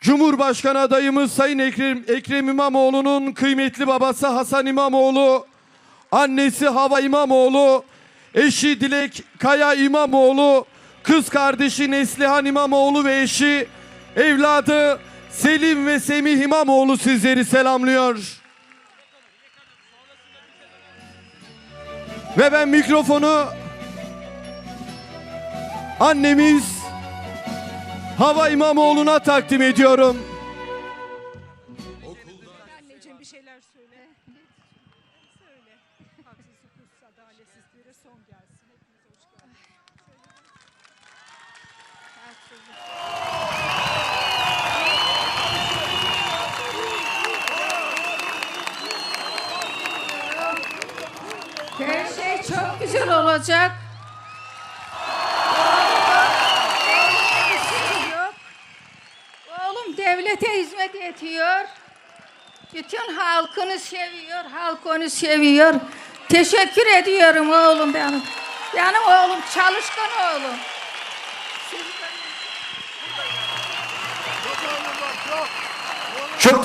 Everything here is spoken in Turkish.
Cumhurbaşkanı adayımız Sayın Ekrem, Ekrem İmamoğlu'nun kıymetli babası Hasan İmamoğlu, annesi Hava İmamoğlu, eşi Dilek Kaya İmamoğlu, kız kardeşi Neslihan İmamoğlu ve eşi, evladı Selim ve Semih İmamoğlu sizleri selamlıyor. Ve ben mikrofonu annemiz Hava İmamoğlu'na takdim ediyorum. Anneciğim bir şeyler söyle. Söyle. Haksız, hukuksuz, adaletsizliğe son gelsin. Hepiniz hoş geldiniz. Her şey çok güzel olacak. Devlete hizmet ediyor. Bütün halkını seviyor, halk onu seviyor. Teşekkür ediyorum oğlum benim. Benim oğlum çalışkan oğlum. Çok